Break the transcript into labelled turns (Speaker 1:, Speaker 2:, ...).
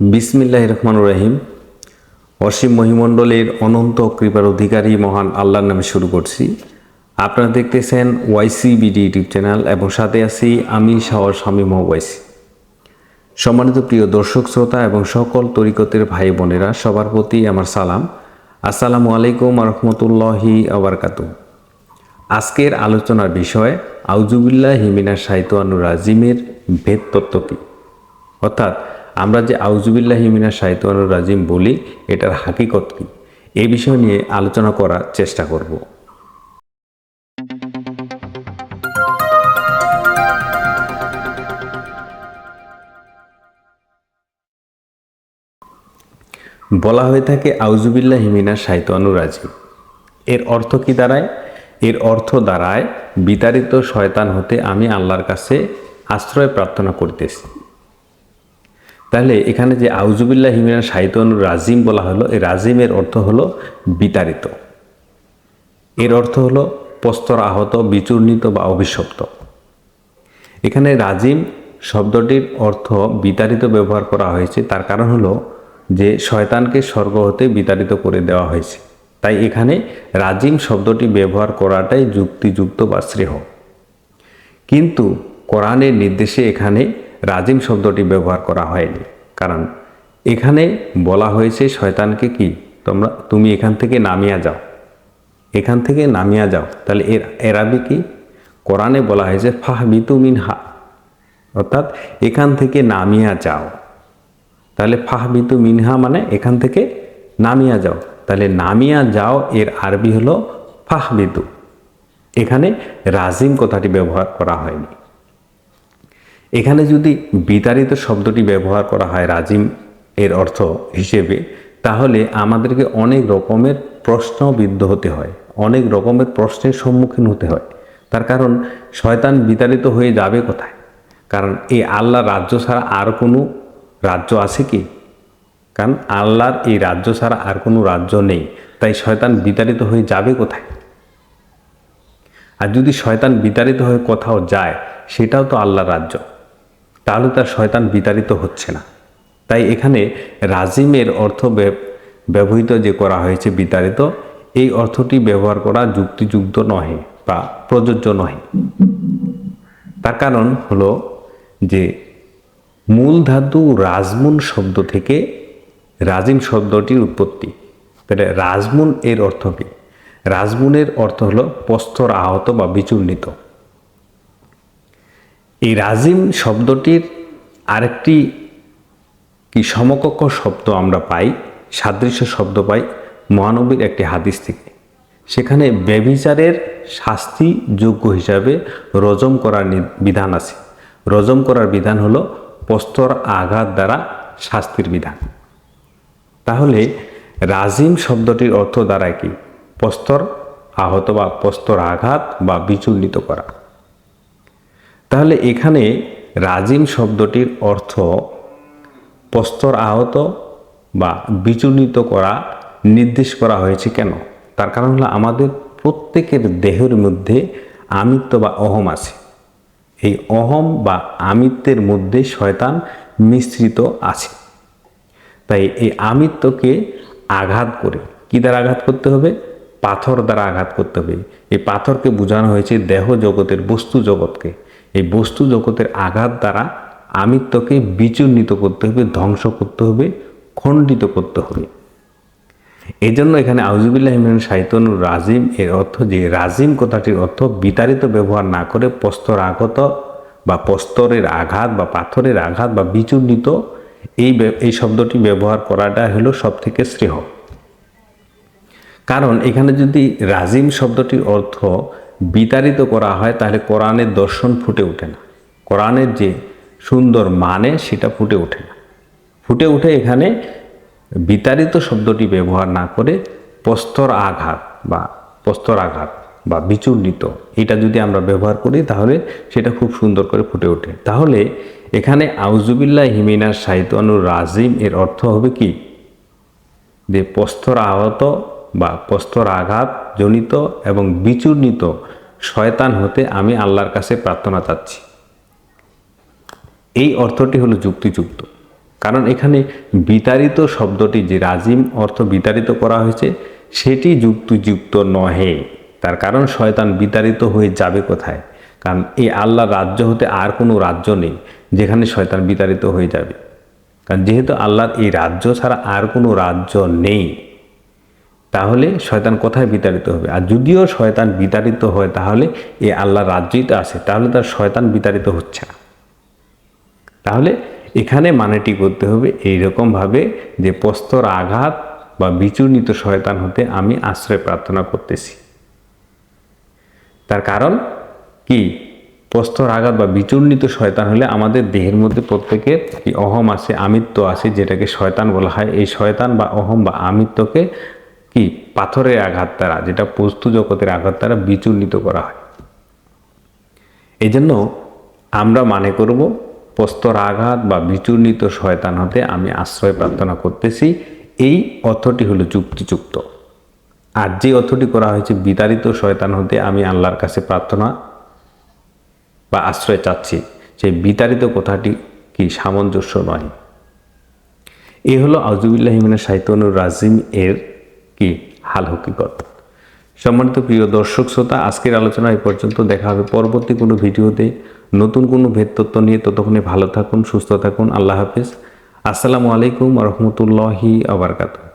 Speaker 1: বিসমিল্লাহ রহমান রহিম। অসীম মহিমণ্ডলের অনন্ত কৃপার অধিকারী মহান আল্লাহর নামে শুরু করছি। আপনারা দেখতেছেন ওয়াইসি বিডি ইউটিউব চ্যানেল এবং সাথে আছি আমি শাহর স্বামী ওয়াইসি। সম্মানিত প্রিয় দর্শক, শ্রোতা এবং সকল তরিকতের ভাই বোনেরা, সবার প্রতি আমার সালাম। আসসালামু আলাইকুম রহমতুল্লাহি আবরকাতু আজকের আলোচনার বিষয় আউজুবিল্লাহ হিমিনা সাহিত্যানু রাজিমের ভেদ তত্ত্ব কী? অর্থাৎ আমরা যে আউজুবিল্লাহ হিমিনা সাহিত্যানু রাজিম বলি, এটার হাকিকত কী? এই বিষয় নিয়ে আলোচনা করার চেষ্টা করব। বলা হয়ে থাকে আউজুবিল্লাহ হিমিনা সাহিত্যানু রাজিম। এর অর্থ কি দাঁড়ায়? এর অর্থ দাঁড়ায়, বিতাড়িত শয়তান হতে আমি আল্লাহর কাছে আশ্রয় প্রার্থনা করিতেছি। তাহলে এখানে যে আউজুবিল্লাহ হিমিনা সাহিত্যানু রাজিম বলা হলো, এই রাজিমের অর্থ হলো বিতাড়িত। এর অর্থ হলো প্রস্তর আহত, বিচূর্ণিত বা অভিশপ্ত। এখানে রাজিম শব্দটির অর্থ বিতাড়িত ব্যবহার করা হয়েছে, তার কারণ হলো যে শয়তানকে স্বর্গ হতে বিতাড়িত করে দেওয়া হয়েছে। তাই এখানে রাজিম শব্দটি ব্যবহার করাটাই যুক্তিযুক্ত বা শ্রেয়। কিন্তু কোরআনের নির্দেশে এখানে রাজিম শব্দটি ব্যবহার করা হয়নি। কারণ এখানে বলা হয়েছে শয়তানকে কি? তোমরা, তুমি এখান থেকে নামিয়া যাও। এখান থেকে নামিয়া যাও। তাহলে এর, এরাবি কি? কোরআনে বলা হয়েছে ফাহ বিতু মিন হা অর্থাৎ এখান থেকে নামিয়া যাও। তাহলে ফাহ বিতু মিনহা মানে এখান থেকে নামিয়া যাও। তাহলে নামিয়া যাও, এর আরবি হলো ফাহ বিতু এখানে রাজিম কথাটি ব্যবহার করা হয়নি। এখানে যদি বিতাড়িত শব্দটি ব্যবহার করা হয় রাজিম এর অর্থ হিসেবে, তাহলে আমাদেরকে অনেক রকমের প্রশ্নবিদ্ধ হতে হয়, অনেক রকমের প্রশ্নের সম্মুখীন হতে হয়। তার কারণ, শয়তান বিতাড়িত হয়ে যাবে কোথায়? কারণ এই আল্লাহ রাজ্য ছাড়া আর কোনো রাজ্য আছে কি? কারণ আল্লাহর এই রাজ্য ছাড়া আর কোনো রাজ্য নেই, তাই শয়তান বিতাড়িত হয়ে যাবে কোথায়? আর যদি শয়তান বিতাড়িত হয়ে কোথাও যায়, সেটাও তো আল্লাহর রাজ্য। তাহলে তার শয়তান বিতাড়িত হচ্ছে না। তাই এখানে রাজিমের অর্থ ব্যবহৃত যে করা হয়েছে বিতাড়িত, এই অর্থটি ব্যবহার করা যুক্তিযুক্ত নহে বা প্রযোজ্য নহে। তার কারণ হলো যে মূল ধাতু রাজমুন শব্দ থেকে রাজিম শব্দটির উৎপত্তি। তাহলে রাজমুন এর অর্থ কী? রাজমুনের অর্থ হলো প্রস্তর আহত বা বিচূর্ণিত। এই রাজিম শব্দটির আরেকটি কি সমকক্ষ শব্দ আমরা পাই, সাদৃশ্য শব্দ পাই মহানবীর একটি হাদিস থেকে। সেখানে ব্যভিচারের শাস্তি যোগ্য হিসাবে রজম করার বিধান আছে। রজম করার বিধান হলো প্রস্তর আঘাত দ্বারা শাস্তির বিধান। তাহলে রাজিম শব্দটির অর্থ দ্বারা কি? প্রস্তর আহত বা প্রস্তর আঘাত বা বিচলিত করা। তাহলে এখানে রাজিম শব্দটির অর্থ প্রস্তর আহত বা বিচূর্ণিত করা নির্দেশ করা হয়েছে কেন? তার কারণ হলো আমাদের প্রত্যেকের দেহের মধ্যে আমিত্ব বা অহম আছে। এই অহম বা আমিত্বের মধ্যে শয়তান মিশ্রিত আছে। তাই এই আমিত্বকে আঘাত করে কী দ্বারা আঘাত করতে হবে? পাথর দ্বারা আঘাত করতে হবে। এই পাথরকে বোঝানো হয়েছে দেহ জগতের বস্তু জগৎকে। এই বস্তু জগতের আঘাত দ্বারা আমিত্বকে বিচূর্ণিত করতে হবে, ধ্বংস করতে হবে, খণ্ডিত করতে হবে। এই জন্য এখানে আউজুবিল্লাহ ইমরান সাহিত্যনুর রাজিম এর অর্থ যে রাজিম কথাটির অর্থ বিতাড়িত ব্যবহার না করে প্রস্তর আগত বা প্রস্তরের আঘাত বা পাথরের আঘাত বা বিচূর্ণিত এই এই শব্দটি ব্যবহার করাটা হলো সব থেকে শ্রেয়। কারণ এখানে যদি রাজিম শব্দটির অর্থ বিতাড়িত করা হয়, তাহলে কোরআনের দর্শন ফুটে ওঠে না। কোরআনের যে সুন্দর মানে সেটা ফুটে ওঠে না। ফুটে উঠে এখানে বিতাড়িত শব্দটি ব্যবহার না করে প্রস্তর আঘাত বা প্রস্তর আঘাত বা বিচূর্ণিত এটা যদি আমরা ব্যবহার করি, তাহলে সেটা খুব সুন্দর করে ফুটে ওঠে। তাহলে এখানে আউজুবিল্লাহ হিমিনার সাহিত্যানুর রাজিম এর অর্থ হবে কি? যে প্রস্তর আহত বা প্রস্তর আঘাত জনিত এবং বিচূর্ণিত শয়তান হতে আমি আল্লাহর কাছে প্রার্থনা চাচ্ছি। এই অর্থটি হলো যুক্তিযুক্ত। কারণ এখানে বিতাড়িত শব্দটি যে রাজিম অর্থ বিতাড়িত করা হয়েছে, সেটি যুক্তিযুক্ত নহে। তার কারণ শয়তান বিতাড়িত হয়ে যাবে কোথায়? কারণ এই আল্লাহর রাজ্য হতে আর কোনো রাজ্য নেই যেখানে শয়তান বিতাড়িত হয়ে যাবে। কারণ যেহেতু আল্লাহর এই রাজ্য ছাড়া আর কোনো রাজ্য নেই। তাহলে শয়তান কোথায় বিতাড়িত হবে? আর যদিও শয়তান বিতাড়িত হয়, তাহলে এই আল্লাহর রাজ্যই তো আছে, তাহলে তার শয়তান বিতাড়িত হচ্ছে না। তাহলে এখানে মানেটি করতে হবে এইরকমভাবে যে প্রস্তর আঘাত বা বিচূর্ণিত শয়তান হতে আমি আশ্রয় প্রার্থনা করতেছি। তার কারণ কি? প্রস্তর আঘাত বা বিচূর্ণিত শয়তান হলে আমাদের দেহের মধ্যে প্রত্যেকের অহম আছে, আমিত্ব আছে, যেটাকে শয়তান বলা হয়। এই শয়তান বা অহম বা আমিত্বকে কি? পাথরের আঘাত দ্বারা, যেটা বস্তু জগতের আঘাত দ্বারা বিচূর্ণিত করা হয়। এই জন্য আমরা মানে করব, প্রস্তর আঘাত বা বিচূর্ণিত শয়তান হতে আমি আশ্রয় প্রার্থনা করতেছি, এই অর্থটি হলো যুক্তিযুক্ত। আর যে অর্থটি করা হয়েছে বিতাড়িত শয়তান হতে আমি আল্লাহর কাছে প্রার্থনা বা আশ্রয় চাচ্ছি সেই বিতাড়িত কথাটি কি সামঞ্জস্য নয়। এ হলো আউজুবিল্লাহ হিমিনা সাহিত্যনুর রাজিম এর কি হাল হকিকত। সম্মানিত প্রিয় দর্শক শ্রোতা, আজকের আলোচনা এই পর্যন্ত। দেখা হবে পরবর্তী কোনো ভিডিওতে। নতুন কোনো ভেদ তত্ত্ব নিয়ে ততক্ষণে ভালো থাকুন, সুস্থ থাকুন। আল্লাহ হাফিজ। আসসালামু আলাইকুম রহমতুল্লাহি আবরকাতুহ